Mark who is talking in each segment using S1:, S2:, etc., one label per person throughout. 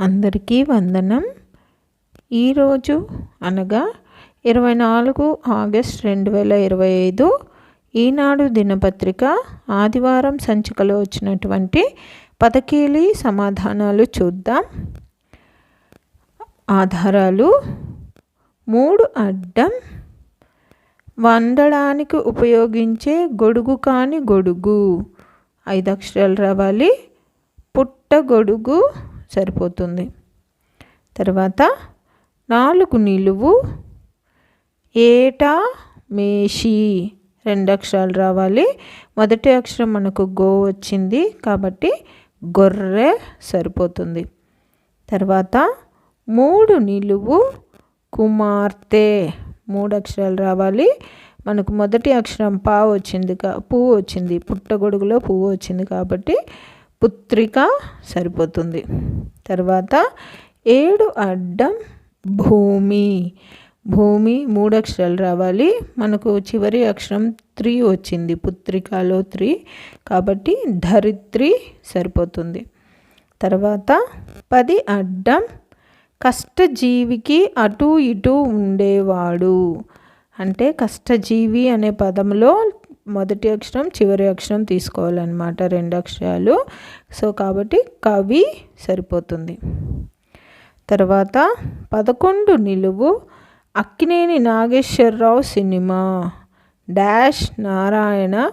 S1: అందరికీ వందనం. ఈరోజు అనగా ఇరవై నాలుగు ఆగస్ట్ రెండు వేల ఇరవై ఐదు ఈనాడు దినపత్రిక ఆదివారం సంచికలో వచ్చినటువంటి పదకీలి సమాధానాలు చూద్దాం. ఆధారాలు మూడు అడ్డం. వండడానికి ఉపయోగించే గొడుగు కాని గొడుగు. ఐదు అక్షరాలు రావాలి. పుట్టగొడుగు సరిపోతుంది. తర్వాత నాలుగు నిలువు ఏటా మేషి రెండు అక్షరాలు రావాలి. మొదటి అక్షరం మనకు గో వచ్చింది కాబట్టి గొర్రె సరిపోతుంది. తర్వాత మూడు నిలువు కుమార్తె మూడు అక్షరాలు రావాలి. మనకు మొదటి అక్షరం పా వచ్చింది కా పువ్వు వచ్చింది. పుట్టగొడుగులో పువ్వు వచ్చింది కాబట్టి పుత్రిక సరిపోతుంది. తర్వాత ఏడు అడ్డం భూమి. భూమి మూడు అక్షరాలు రావాలి. మనకు చివరి అక్షరం త్రీ వచ్చింది. పుత్రికలో త్రీ. కాబట్టి ధరిత్రి సరిపోతుంది. తర్వాత పది అడ్డం కష్టజీవికి అటు ఇటు ఉండేవాడు. అంటే కష్టజీవి అనే పదంలో మొదటి అక్షరం చివరి అక్షరం తీసుకోవాలన్నమాట రెండు అక్షరాలు. సో కాబట్టి కవి సరిపోతుంది. తర్వాత పదకొండు నిలువు అక్కినేని నాగేశ్వరరావు సినిమా. డాష్ నారాయణ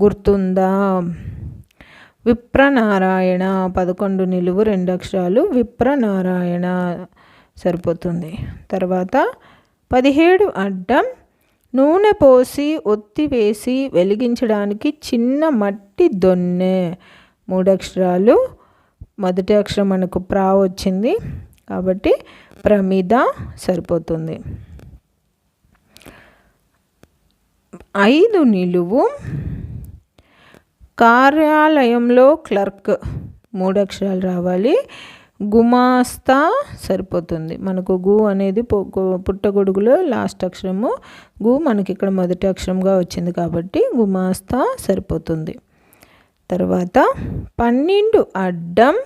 S1: గుర్తుందా? విప్రనారాయణ పదకొండు నిలువు రెండు అక్షరాలు. విప్రనారాయణ సరిపోతుంది. తర్వాత పదిహేడు అడ్డం నూనె పోసి ఒత్తి వేసి వెలిగించడానికి చిన్న మట్టి దొన్నె. మూడు అక్షరాలు. మొదటి అక్షరం మనకు ప్రా వచ్చింది కాబట్టి ప్రమిద సరిపోతుంది. ఐదు నిలువు. కార్యాలయంలో క్లర్క్. మూడు అక్షరాలు రావాలి. గుమాస్తా సరిపోతుంది. మనకు గు అనేది పుట్టగొడుగులో లాస్ట్ అక్షరము. గు మనకి ఇక్కడ మొదటి అక్షరంగా వచ్చింది కాబట్టి గుమాస్తా సరిపోతుంది. తర్వాత పన్నెండు అడ్డం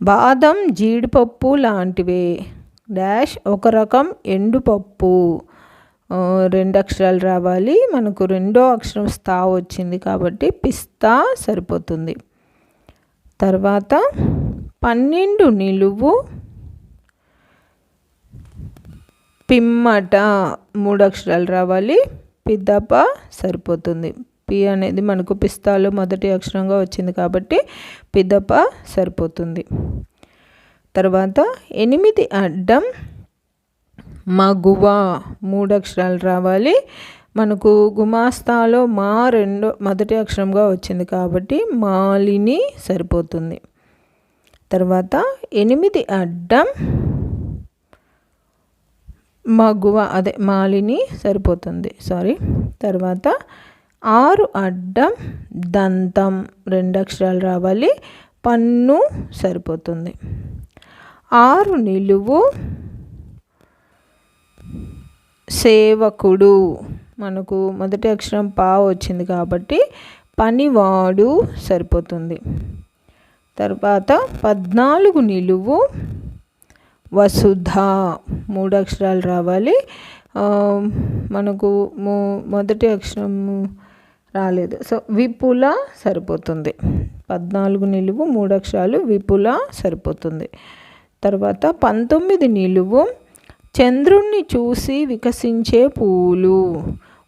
S1: బాదం జీడిపప్పు లాంటివే. డాష్ ఒక రకం ఎండుపప్పు రెండు అక్షరాలు రావాలి. మనకు రెండో అక్షరం స్థా వచ్చింది కాబట్టి పిస్తా సరిపోతుంది. తర్వాత పన్నెండు నిలువు. పిమ్మట మూడు అక్షరాలు రావాలి. పిద్దప సరిపోతుంది. పి అనేది మనకు పిస్తాలో మొదటి అక్షరంగా వచ్చింది కాబట్టి పిదప సరిపోతుంది. తర్వాత ఎనిమిది అడ్డం మగువ మూడు అక్షరాలు రావాలి. మనకు గుమాస్తాలో మా రెండో మొదటి అక్షరంగా వచ్చింది కాబట్టి మాలిని సరిపోతుంది. తర్వాత ఎనిమిది అడ్డం మగువ అదే మాలిని సరిపోతుంది సారీ తర్వాత ఆరు అడ్డం దంతం రెండు అక్షరాలు రావాలి పన్ను సరిపోతుంది. ఆరు నిలువు సేవకుడు మనకు మొదటి అక్షరం పా వచ్చింది కాబట్టి పనివాడు సరిపోతుంది. తర్వాత పద్నాలుగు నిలువు వసుధ. మూడు అక్షరాలు రావాలి. మనకు మొదటి అక్షరం రాలేదు. సో విపుల సరిపోతుంది. పద్నాలుగు నిలువు మూడు అక్షరాలు విపుల సరిపోతుంది. తర్వాత పంతొమ్మిది నిలువు చంద్రుణ్ణి చూసి వికసించే పూలు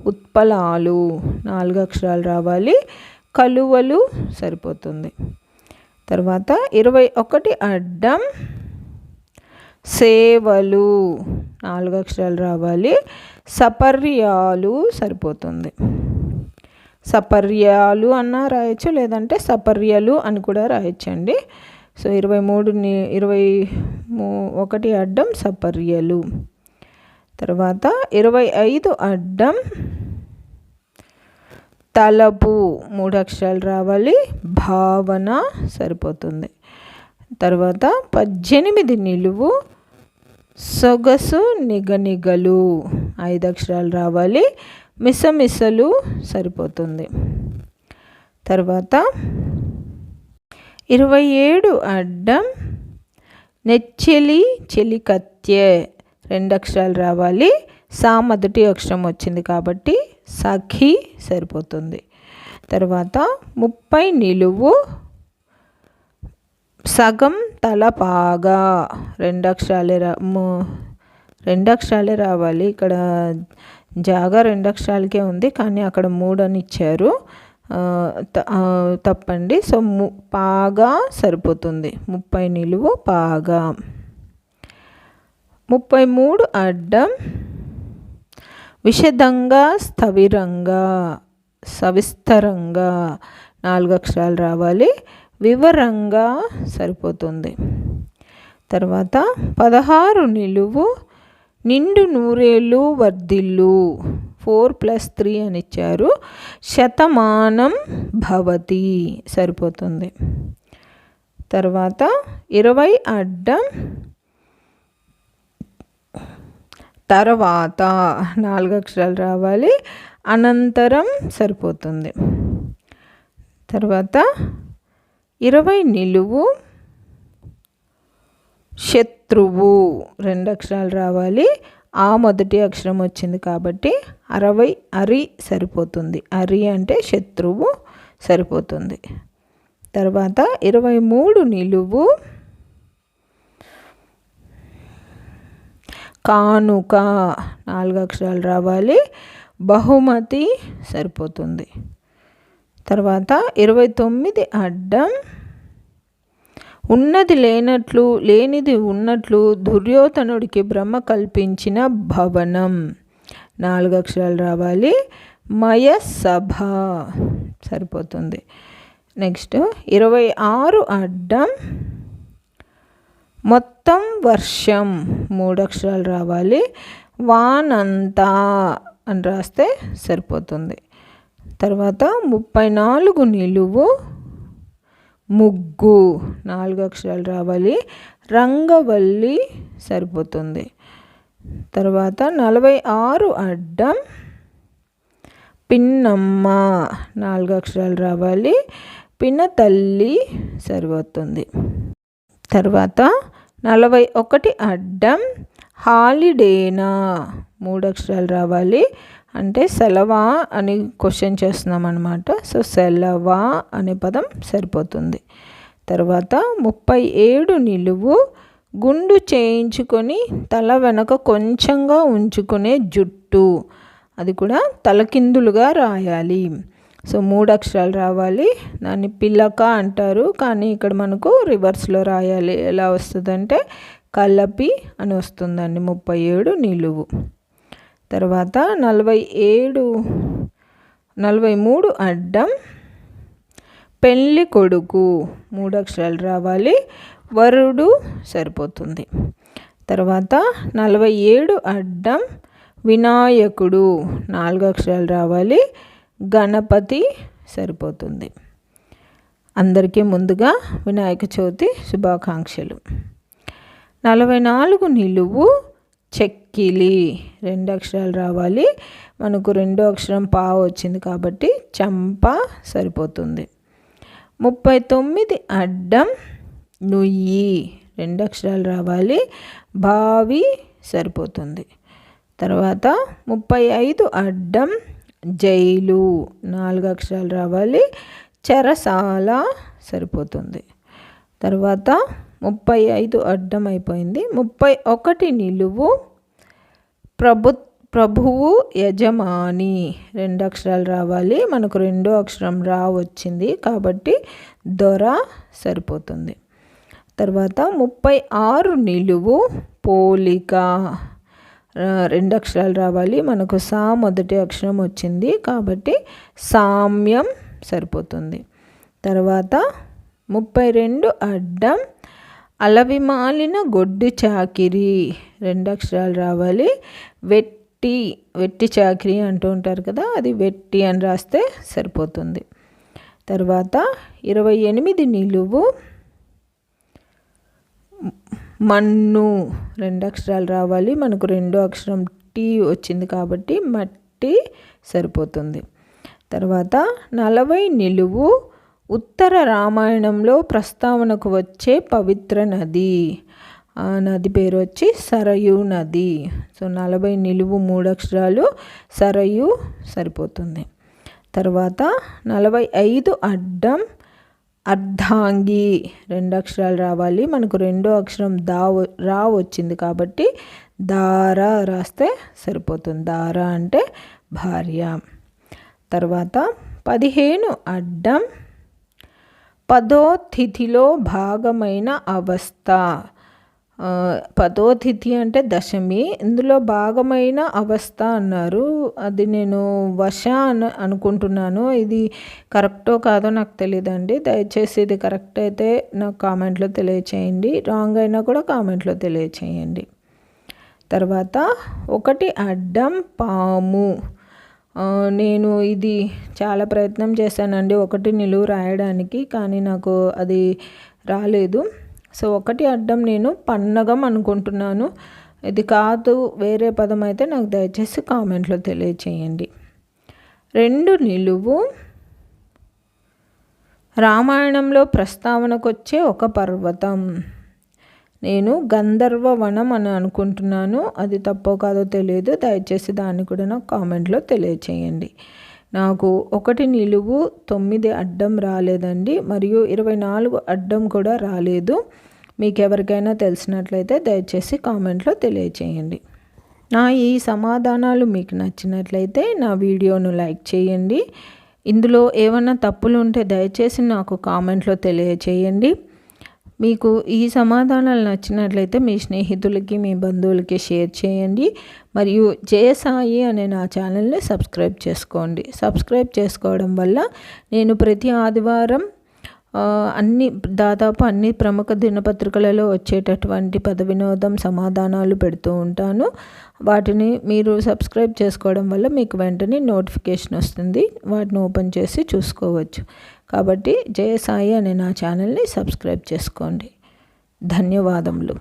S1: ఉత్పలాలు. నాలుగు అక్షరాలు రావాలి. కలువలు సరిపోతుంది. తర్వాత ఇరవై ఒకటి అడ్డం సేవలు. నాలుగు అక్షరాలు రావాలి. సపర్యాలు సరిపోతుంది. సపర్యాలు అన్న రాయొచ్చు లేదంటే సపర్యలు అని కూడా రాయొచ్చండి. సో ఇరవై మూడు ఇరవై ఒకటి అడ్డం సపర్యలు. తర్వాత ఇరవై ఐదు అడ్డం తలపు మూడు అక్షరాలు రావాలి. భావన సరిపోతుంది. తర్వాత పద్దెనిమిది నిలువు సొగసు నిగనిగలు ఐదు అక్షరాలు రావాలి. మిసమిసలు సరిపోతుంది. తర్వాత ఇరవై ఏడు అడ్డం నెచ్చెలి చెలికత్యే రెండు అక్షరాలు రావాలి. సా మొదటి అక్షరం వచ్చింది కాబట్టి సఖి సరిపోతుంది. తర్వాత ముప్పై నిలువు సగం తల పాగా రెండు అక్షరాలే రా రెండు అక్షరాలే రావాలి. ఇక్కడ జాగా రెండు అక్షరాలకే ఉంది కానీ అక్కడ మూడు అని ఇచ్చారు. తప్పండి. సో ము పాగా సరిపోతుంది. ముప్పై నిలువు పాగా. ముప్పై మూడు అడ్డం విషదంగా స్థవిరంగా సవిస్తరంగా నాలుగు అక్షరాలు రావాలి. వివరంగా సరిపోతుంది. తర్వాత పదహారు నిలువు నిండు నూరేళ్ళు వర్ధిల్లు. ఫోర్ ప్లస్ త్రీ అని ఇచ్చారు. శతమానం భవతి సరిపోతుంది. తర్వాత ఇరవై అడ్డం తర్వాత నాలుగు అక్షరాలు రావాలి. అనంతరం సరిపోతుంది. తర్వాత ఇరవై నిలువు శత్రువు రెండు అక్షరాలు రావాలి. ఆ మొదటి అక్షరం వచ్చింది కాబట్టి అరవై అరి సరిపోతుంది. అరి అంటే శత్రువు సరిపోతుంది. తర్వాత ఇరవై మూడు నిలువు కానుక నాలుగు అక్షరాలు రావాలి. బహుమతి సరిపోతుంది. తర్వాత ఇరవై తొమ్మిది అడ్డం. ఉన్నది లేనట్లు లేనిది ఉన్నట్లు దుర్యోధనుడికి బ్రహ్మ కల్పించిన భవనం. నాలుగు అక్షరాలు రావాలి. మయసభ సరిపోతుంది. నెక్స్ట్ ఇరవై ఆరు అడ్డం. మొత్తం వర్షం మూడు అక్షరాలు రావాలి. వానంతా అని రాస్తే సరిపోతుంది. తర్వాత ముప్పై నాలుగు నిలువు ముగ్గు నాలుగు అక్షరాలు రావాలి. రంగవల్లి సరిపోతుంది. తర్వాత నలభై ఆరు అడ్డం పిన్నమ్మ నాలుగు అక్షరాలు రావాలి. పిన్న తల్లి సరిపోతుంది. తర్వాత నలభై ఒకటి అడ్డం హాలిడేనా? మూడు అక్షరాలు రావాలి. అంటే సెలవా అని క్వశ్చన్ చేస్తున్నాం అనమాట సో సెలవా అనే పదం సరిపోతుంది. తర్వాత ముప్పై ఏడు నిలువు గుండు చేయించుకొని తల వెనక కొంచెంగా ఉంచుకునే జుట్టు. అది కూడా తలకిందులుగా రాయాలి. సో మూడు అక్షరాలు రావాలి. దాన్ని పిల్లక అంటారు. కానీ ఇక్కడ మనకు రివర్స్లో రాయాలి. ఎలా వస్తుందంటే కలపి అని వస్తుందండి. ముప్పై ఏడు నిలువు. తర్వాత నలభై ఏడు నలభై మూడు అడ్డం. పెళ్ళి కొడుకు. మూడు అక్షరాలు రావాలి. వరుడు సరిపోతుంది. తర్వాత నలభై ఏడు అడ్డం. వినాయకుడు. నాలుగు అక్షరాలు రావాలి. గణపతి సరిపోతుంది. అందరికీ ముందుగా వినాయక చవితి శుభాకాంక్షలు. నలభై నాలుగు నిలువు చెక్కిలి. రెండు అక్షరాలు రావాలి. మనకు రెండో అక్షరం పా వచ్చింది కాబట్టి చంప సరిపోతుంది. ముప్పై తొమ్మిది అడ్డం నుయ్యి. రెండు అక్షరాలు రావాలి. బావి సరిపోతుంది. తర్వాత ముప్పై ఐదు అడ్డం జైలు నాలుగు అక్షరాలు రావాలి. చెరసాల సరిపోతుంది. తర్వాత ముప్పై ఐదు అడ్డం అయిపోయింది. ముప్పై ఒకటి నిలువు ప్రభు ప్రభువు యజమాని రెండు అక్షరాలు రావాలి. మనకు రెండో అక్షరం రా వచ్చింది కాబట్టి దొర సరిపోతుంది. తర్వాత ముప్పై ఆరు నిలువు పోలిక రెండు అక్షరాలు రావాలి. మనకు సా మొదటి అక్షరం వచ్చింది కాబట్టి సామ్యం సరిపోతుంది. తర్వాత ముప్పై రెండు అడ్డం అలవిమాలిన గొడ్డు చాకిరి రెండు అక్షరాలు రావాలి. వెట్టి వెట్టి చాకిరి అంటూ ఉంటారు కదా అది వెట్టి అని రాస్తే సరిపోతుంది. తర్వాత ఇరవై ఎనిమిది నిలువు మన్ను రెండు అక్షరాలు రావాలి. మనకు రెండో అక్షరం టీ వచ్చింది కాబట్టి మట్టి సరిపోతుంది. తర్వాత నలభై నిలువు ఉత్తర రామాయణంలో ప్రస్తావనకు వచ్చే పవిత్ర నది. ఆ నది పేరు వచ్చి సరయు నది. సో నలభై నిలువు మూడు అక్షరాలు సరయు సరిపోతుంది. తర్వాత నలభై ఐదు అడ్డం అర్ధాంగి రెండు అక్షరాలు రావాలి. మనకు రెండో అక్షరం దా రా వచ్చింది కాబట్టి దారా రాస్తే సరిపోతుంది. దార అంటే భార్య. తర్వాత పదిహేను అడ్డం. పదో తిథిలో భాగమైన అవస్థ. పదోతిథి అంటే దశమి. ఇందులో భాగమైన అవస్థ అన్నారు. అది నేను వశ అని అనుకుంటున్నాను. ఇది కరెక్టో కాదో నాకు తెలియదండి దయచేసి ఇది కరెక్ట్ అయితే నాకు కామెంట్లో తెలియచేయండి. రాంగ్ అయినా కూడా కామెంట్లో తెలియచేయండి. తర్వాత ఒకటి అడ్డం పాము. నేను ఇది చాలా ప్రయత్నం చేశానండి. ఒకటి నిలువు రాయడానికి కానీ నాకు అది రాలేదు. సో ఒకటి అడ్డం నేను పన్నగం అనుకుంటున్నాను. ఇది కాదు వేరే పదం అయితే నాకు దయచేసి కామెంట్లో తెలియచేయండి. రెండు నిలువు. రామాయణంలో ప్రస్తావనకు వచ్చే ఒక పర్వతం. నేను గంధర్వ వనం అని అనుకుంటున్నాను. అది తప్పో కాదో తెలియదు. దయచేసి దాన్ని కూడా నాకు కామెంట్లో తెలియచేయండి. నాకు ఒకటి నిలువు తొమ్మిది అడ్డం రాలేదండి. మరియు ఇరవై నాలుగు అడ్డం కూడా రాలేదు. మీకు ఎవరికైనా తెలిసినట్లయితే దయచేసి కామెంట్లో తెలియచేయండి. నా ఈ సమాధానాలు మీకు నచ్చినట్లయితే నా వీడియోను లైక్ చేయండి. ఇందులో ఏమైనా తప్పులు ఉంటే దయచేసి నాకు కామెంట్లో తెలియచేయండి. మీకు ఈ సమాధానాలు నచ్చినట్లయితే మీ స్నేహితులకి మీ బంధువులకి షేర్ చేయండి. మరియు జయసాయి అనే నా ఛానల్ని సబ్స్క్రైబ్ చేసుకోండి. సబ్స్క్రైబ్ చేసుకోవడం వల్ల నేను ప్రతి ఆదివారం అన్ని దాదాపు అన్ని ప్రముఖ దినపత్రికలలో వచ్చేటటువంటి పద వినోదం సమాధానాలు పెడుతూ ఉంటాను. వాటిని మీరు సబ్స్క్రైబ్ చేసుకోవడం వల్ల మీకు వెంటనే నోటిఫికేషన్ వస్తుంది. వాటిని ఓపెన్ చేసి చూసుకోవచ్చు. కాబట్టి జయసాయి అనే నా ఛానల్ని సబ్స్క్రైబ్ చేసుకోండి. ధన్యవాదములు.